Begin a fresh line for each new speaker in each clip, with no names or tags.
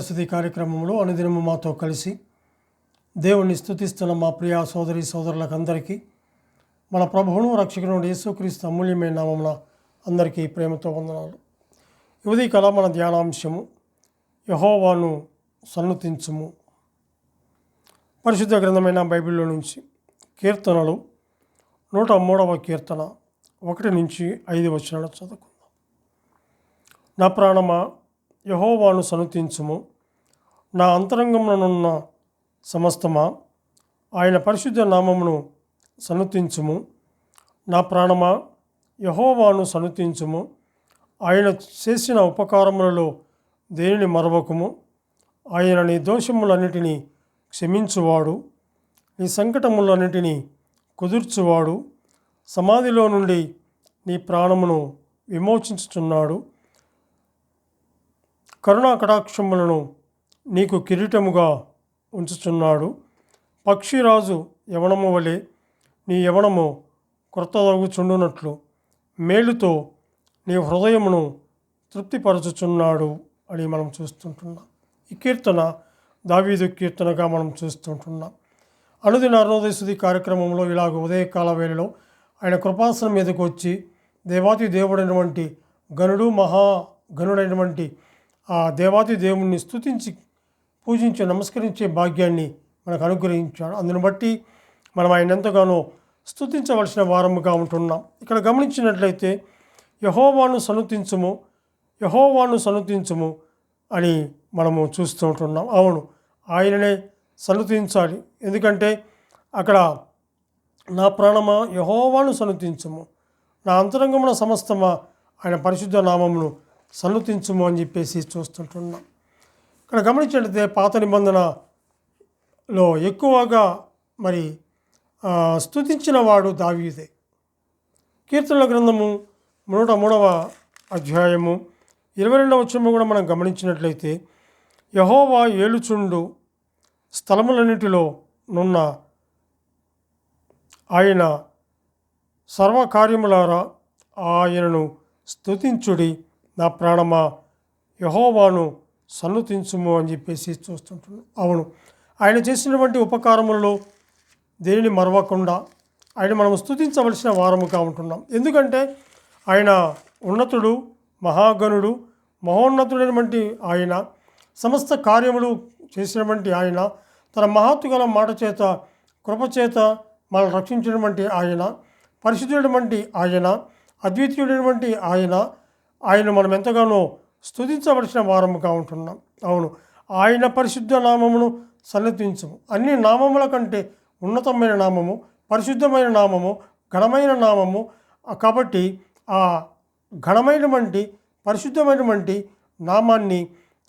స్థుతి కార్యక్రమంలో అనుదినము మాతో కలిసి దేవుణ్ణి స్థుతిస్తున్న మా ప్రియ సోదరి సోదరులకందరికీ మన ప్రభువును రక్షకునుడు యేసుక్రీస్తు అమూల్యమైన నామమున అందరికీ ప్రేమతో వందనాలు. యువతి కళ మన ధ్యానాంశము. యహోవాను సన్నుతించుము. పరిశుద్ధ గ్రంథమైన బైబిల్లో నుంచి కీర్తనలు నూట మూడవ కీర్తన ఒకటి నుంచి ఐదు వచ్చిన చదువుకుందాం. నా ప్రాణమా యహోవాను సనుతించుము. నా అంతరంగముననున్న సమస్తమా ఆయన పరిశుద్ధ నామమును సనుతించుము. నా ప్రాణమా యహోవాను సనుతించుము. ఆయన చేసిన ఉపకారములలో దేనిని మరవకుము? ఆయన నీ దోషములన్నిటినీ క్షమించువాడు. నీ సంకటములన్నిటినీ కుదుర్చువాడు. సమాధిలో నుండి నీ ప్రాణమును విమోచించుచున్నాడు. కరుణా కటాక్షములను నీకు కిరీటముగా ఉంచుచున్నాడు. పక్షిరాజు యవనము వలె నీ యవనము క్రొత్తదగుచుండునట్లు మేలుతో నీ హృదయమును తృప్తిపరచుచున్నాడు అని మనం చూస్తుంటున్నాం. ఈ కీర్తన దావీదు కీర్తనగా మనం చూస్తుంటున్నాం. అనుదిన అరుణోదయశుద్ధి కార్యక్రమంలో ఇలాగ ఉదయకాల వేళలో ఆయన కృపాసనం మీదకు వచ్చి దేవాతి దేవుడైనటువంటి గనుడు మహా గనుడైనటువంటి ఆ దేవాతి దేవుణ్ణి స్తుతించి పూజించి నమస్కరించే భాగ్యాన్ని మనకు అనుగ్రహించాడు. అందును బట్టి మనం ఆయన ఎంతగానో స్తుతించవలసిన వారముగా ఉంటున్నాం. ఇక్కడ గమనించినట్లయితే యహోవాను సనుతించుము యహోవాను సనుతించుము అని మనము చూస్తూ ఉంటున్నాం. అవును ఆయననే సనుతించాలి. ఎందుకంటే అక్కడ నా ప్రాణమా యహోవాను సనుతించము. నా అంతరంగమున సమస్తమా ఆయన పరిశుద్ధ నామమును సన్నుతించుము అని చెప్పేసి చూస్తుంటున్నాం. ఇక్కడ గమనించినట్లయితే పాత నిబంధనలో ఎక్కువగా మరి స్థుతించిన వాడు దావీదే. కీర్తనల గ్రంథము నూట మూడవ అధ్యాయము ఇరవై రెండవ వచ్చము కూడా మనం గమనించినట్లయితే యహోవా ఏలుచుండు స్థలములన్నిటిలో నున్న ఆయన సర్వకార్యములారా ఆయనను స్తుతించుడి నా ప్రాణమా యహోవాను సన్నుతించుము అని చెప్పేసి చూస్తుంటున్నాను అవును ఆయన చేసినటువంటి ఉపకారములలో దేనిని మరవకుండా ఆయన మనం స్తుతించవలసిన వారముగా ఉంటున్నాం. ఎందుకంటే ఆయన ఉన్నతుడు మహాగణుడు మహోన్నతుడైనటువంటి ఆయన సమస్త కార్యములు చేసినటువంటి ఆయన తన మహాత్తుగల మాట చేత కృపచేత మనల్ని రక్షించినటువంటి ఆయన పరిశుద్ధుడైనటువంటి ఆయన అద్వితీయుడైనటువంటి ఆయన ఆయన మనం ఎంతగానో స్థుతించవలసిన వారముగా ఉంటున్నాం. అవును. ఆయన పరిశుద్ధ నామమును సన్నతించము. అన్ని నామముల కంటే ఉన్నతమైన నామము పరిశుద్ధమైన నామము ఘనమైన నామము కాబట్టి ఆ ఘనమైన వంటి పరిశుద్ధమైన వంటి నామాన్ని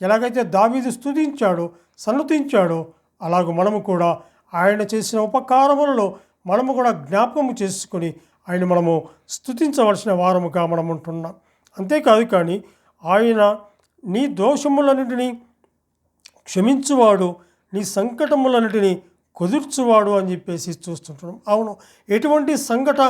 ఎలాగైతే దావీదు స్థుతించాడో సన్నతించాడో అలాగ మనము కూడా ఆయన చేసిన ఉపకారములలో మనము కూడా జ్ఞాపకము చేసుకొని ఆయన మనము స్తుతించవలసిన వారముగా మనం ఉంటున్నాం అంతేకాదు కానీ ఆయన నీ దోషములన్నిటినీ క్షమించువాడు నీ సంకటములన్నిటినీ కుదుర్చువాడు అని చెప్పేసి చూస్తుంటున్నాం. అవును ఎటువంటి సంకట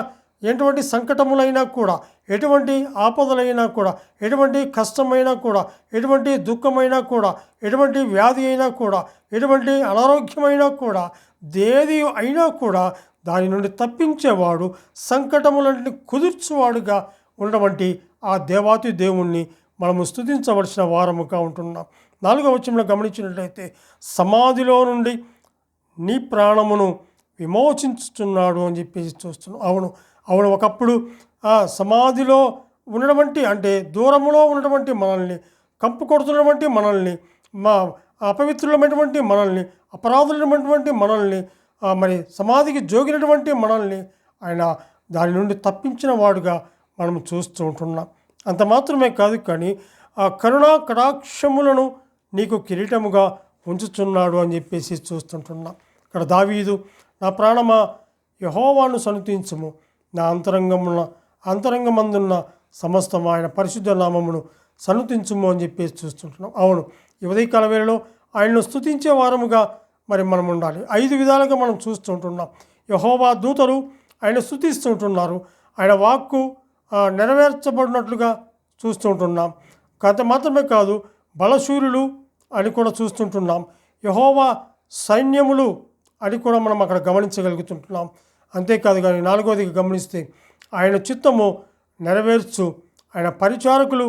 ఎటువంటి సంకటములైనా కూడా ఎటువంటి ఆపదలైనా కూడా ఎటువంటి కష్టమైనా కూడా ఎటువంటి దుఃఖమైనా కూడా ఎటువంటి వ్యాధి అయినా కూడా ఎటువంటి అనారోగ్యమైనా కూడా దేది అయినా కూడా దాని నుండి తప్పించేవాడు సంకటములన్నింటిని కుదుర్చువాడుగా ఉన్నటువంటి ఆ దేవాతి దేవుణ్ణి మనము స్తుతించవలసిన వారముగా ఉంటున్నాం. నాలుగవ వచనంలో గమనించినట్లయితే సమాధిలో నుండి నీ ప్రాణమును విమోచించుతున్నాడు అని చెప్పేసి చూస్తున్నాం. అవును అవును ఒకప్పుడు ఆ సమాధిలో ఉన్నటువంటి అంటే దూరములో ఉన్నటువంటి మనల్ని కంపు కొడుతున్నటువంటి మనల్ని మా అపవిత్రులమైనటువంటి మనల్ని అపరాధులైనటువంటి మనల్ని మరి సమాధికి జోగినటువంటి మనల్ని ఆయన దాని నుండి తప్పించిన వాడుగా మనం చూస్తూ ఉంటున్నాం. అంత మాత్రమే కాదు కానీ ఆ కరుణా కటాక్షములను నీకు కిరీటముగా ఉంచుచున్నాడు అని చెప్పేసి చూస్తుంటున్నాం. ఇక్కడ దావీదు నా ప్రాణమా యహోవాను సనుతించుము. నా అంతరంగమున అంతరంగమందున్న సమస్తం ఆయన పరిశుద్ధ నామమును సన్నుతించుము అని చెప్పేసి చూస్తుంటున్నాం. అవును ఈ ఉదయకాల వేళలో ఆయనను స్తుతించే వారముగా మరి మనం ఉండాలి. ఐదు విధాలుగా మనం చూస్తుంటున్నాం యహోవా దూతలు ఆయన స్తుతిస్తుంటున్నారు ఆయన వాక్కు నెరవేర్చబడినట్లుగా చూస్తుంటున్నాం గత మాత్రమే కాదు బలశూరులు అని కూడా చూస్తుంటున్నాం. యహోవా సైన్యములు అని కూడా మనం అక్కడ గమనించగలుగుతుంటున్నాం. అంతేకాదు కానీ నాలుగోదిగా గమనిస్తే ఆయన చిత్తము నెరవేర్చు ఆయన పరిచారకులు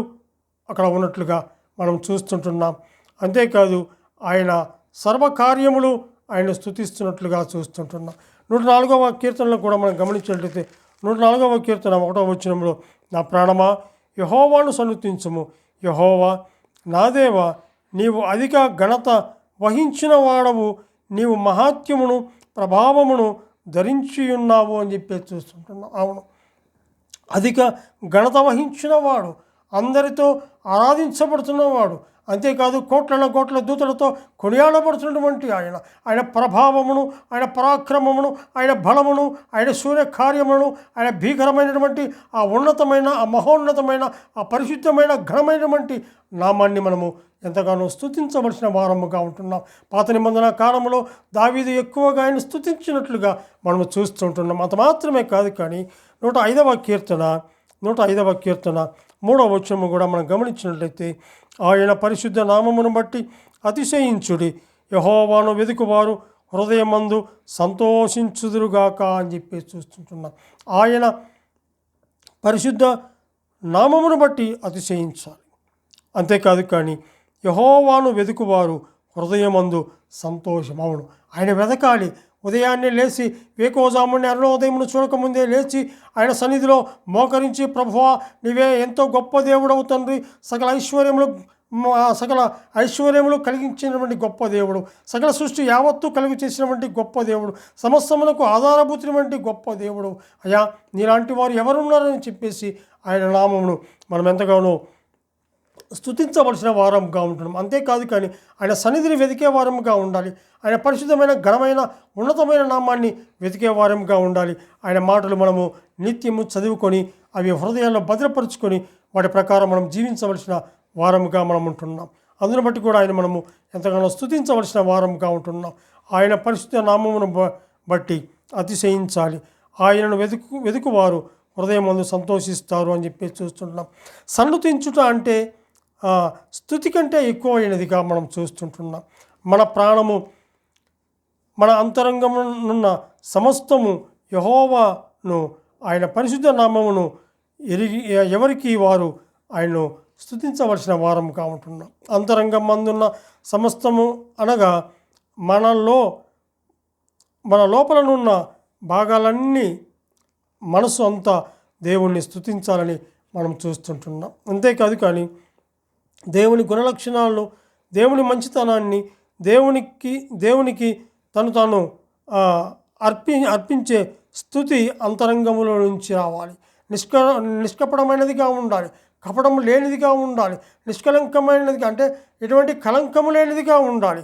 అక్కడ ఉన్నట్లుగా మనం చూస్తుంటున్నాం. అంతేకాదు ఆయన సర్వకార్యములు ఆయన స్థుతిస్తున్నట్లుగా చూస్తుంటున్నాం. నూట నాలుగవ కీర్తనలో కూడా మనం గమనించినట్లయితే నూట నాలుగవ కీర్తన ఒకటో వచ్చినప్పుడు నా ప్రాణమా యహోవాను సన్నుతించము. యహోవా నాదేవా నీవు అధిక ఘనత వహించిన వాడవు. నీవు మహాత్యమును ప్రభావమును ధరించి ఉన్నావు అని చెప్పి చూస్తుంటున్నావు అవును. అధిక ఘనత వహించినవాడు అందరితో ఆరాధించబడుతున్నవాడు అంతేకాదు కోట్ల కోట్ల దూతలతో కొనియాడబడుతున్నటువంటి ఆయన. ఆయన ప్రభావమును ఆయన పరాక్రమమును ఆయన బలమును ఆయన సూర్యకార్యమును ఆయన భీకరమైనటువంటి ఆ ఉన్నతమైన ఆ మహోన్నతమైన ఆ పరిశుద్ధమైన ఘనమైనటువంటి నామాన్ని మనము ఎంతగానో స్థుతించవలసిన వారముగా ఉంటున్నాం. పాత నిబంధన కాలంలో దావీదు ఎక్కువగా ఆయన స్థుతించినట్లుగా మనము చూస్తుంటున్నాం. అంత మాత్రమే కాదు కానీ నూట ఐదవ కీర్తన నూట ఐదవ కీర్తన మూడవ వచనము కూడా మనం గమనించినట్లయితే ఆయన పరిశుద్ధ నామమును బట్టి అతిశయించుడి. యహోవాను వెతుకువారు హృదయమందు సంతోషించుదురుగాక అని చెప్పి చూస్తుంటున్నాం. ఆయన పరిశుద్ధ నామమును బట్టి అతిశయించాలి. అంతేకాదు కానీ యహోవాను వెతుకువారు హృదయమందు సంతోషం. అవును ఆయన వెతకాలి. ఉదయాన్నే లేచి వేకోజాముని అరుణోదయమును చూడకముందే లేచి ఆయన సన్నిధిలో మోకరించి ప్రభువా నీవే ఎంతో గొప్ప దేవుడవు తండ్రి. సకల ఐశ్వర్యములు సకల ఐశ్వర్యములు కలిగించినటువంటి గొప్ప దేవుడు. సకల సృష్టి యావత్తు కలుగు చేసినటువంటి గొప్ప దేవుడు. సమస్తములకు ఆధారభూతినటువంటి గొప్ప దేవుడు. అయ్యా నీలాంటి వారు ఎవరున్నారని చెప్పేసి ఆయన నామమును మనం ఎంతగానో స్థుతించవలసిన వారంగా ఉంటున్నాం. అంతేకాదు కానీ ఆయన సన్నిధిని వెతికే వారంగా ఉండాలి. ఆయన పరిశుద్ధమైన ఘనమైన ఉన్నతమైన నామాన్ని వెతికే వారంగా ఉండాలి. ఆయన మాటలు మనము నిత్యము చదువుకొని అవి హృదయాల్లో భద్రపరుచుకొని వాటి ప్రకారం మనం జీవించవలసిన వారముగా మనం ఉంటున్నాం. అందును బట్టి కూడా ఆయన మనము ఎంతగానో స్తుతించవలసిన వారంగా ఉంటున్నాం. ఆయన పరిశుద్ధ నామమును బ- బట్టి అతిశయించాలి. ఆయనను వెతుకు వెతుకువారు హృదయం సంతోషిస్తారు అని చెప్పి చూస్తున్నాం. సన్నతించుట అంటే స్థుతి కంటే ఎక్కువైనదిగా మనం చూస్తుంటున్నాం. మన ప్రాణము మన అంతరంగమునున్న సమస్తము యహోవాను ఆయన పరిశుద్ధ నామమును ఎరిగి ఎవరికి వారు ఆయన్ను స్థుతించవలసిన వారముగా ఉంటున్నాం. అంతరంగం మందున్న సమస్తము అనగా మనలో మన లోపలనున్న భాగాలన్నీ మనసు అంతా దేవుణ్ణి స్థుతించాలని మనం చూస్తుంటున్నాం. అంతేకాదు కానీ దేవుని గుణలక్షణాలను దేవుని మంచితనాన్ని దేవునికి దేవునికి తను తాను అర్పి అర్పించే స్థుతి అంతరంగములో నుంచి రావాలి. నిష్క నిష్కపటమైనదిగా ఉండాలి. కపటం లేనిదిగా ఉండాలి. నిష్కలంకమైనదిగా అంటే ఎటువంటి కలంకము లేనిదిగా ఉండాలి.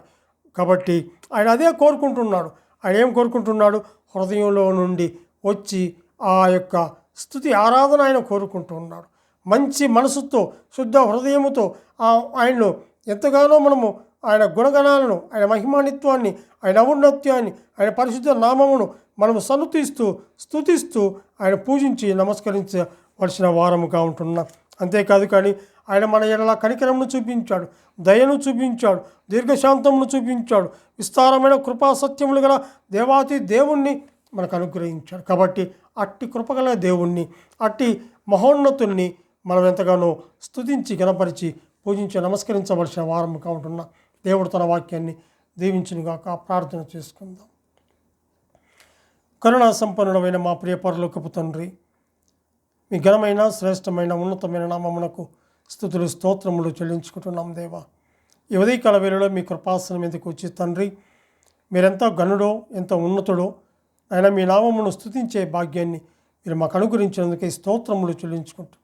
కాబట్టి ఆయన అదే కోరుకుంటున్నాడు. ఆయన ఏం కోరుకుంటున్నాడు? హృదయంలో నుండి వచ్చి ఆ యొక్క స్థుతి ఆరాధన ఆయన కోరుకుంటున్నాడు. మంచి మనసుతో శుద్ధ హృదయముతో ఆ ఆయన్ను ఎంతగానో మనము ఆయన గుణగణాలను ఆయన మహిమానిత్వాన్ని ఆయన ఔన్నత్యాన్ని ఆయన పరిశుద్ధ నామమును మనము సన్నుతిస్తూ స్తుతిస్తూ ఆయన పూజించి నమస్కరించవలసిన వారముగా ఉంటున్నాం. అంతేకాదు కానీ ఆయన మన ఎడల కనికరమును చూపించాడు దయను చూపించాడు దీర్ఘశాంతమును చూపించాడు విస్తారమైన కృపా సత్యములు గల దేవాతి దేవుణ్ణి మనకు అనుగ్రహించాడు. కాబట్టి అట్టి కృపగల దేవుణ్ణి అట్టి మహోన్నతుల్ని మనం ఎంతగానో స్తుతించి గణపరిచి పూజించి నమస్కరించవలసిన వారముగా ఉంటున్నాం దేవుడు తన వాక్యాన్ని దీవించునుగాక ప్రార్థన చేసుకుందాం. కరుణా సంపన్నుడమైన మా ప్రియ పరలోకపు తండ్రి మీ ఘనమైన శ్రేష్టమైన ఉన్నతమైన నామమునకు స్థుతులు స్తోత్రములు చెల్లించుకుంటున్నాం దేవా. ఈ ఉదయకాల వేళలో మీ కృపాసనం ఎందుకు వచ్చి తండ్రి మీరెంత గనుడో ఎంత ఉన్నతుడో ఆయన మీ నామమును స్థుతించే భాగ్యాన్ని మీరు మాకు అనుగురించినందుకే స్తోత్రములు చెల్లించుకుంటున్నాం.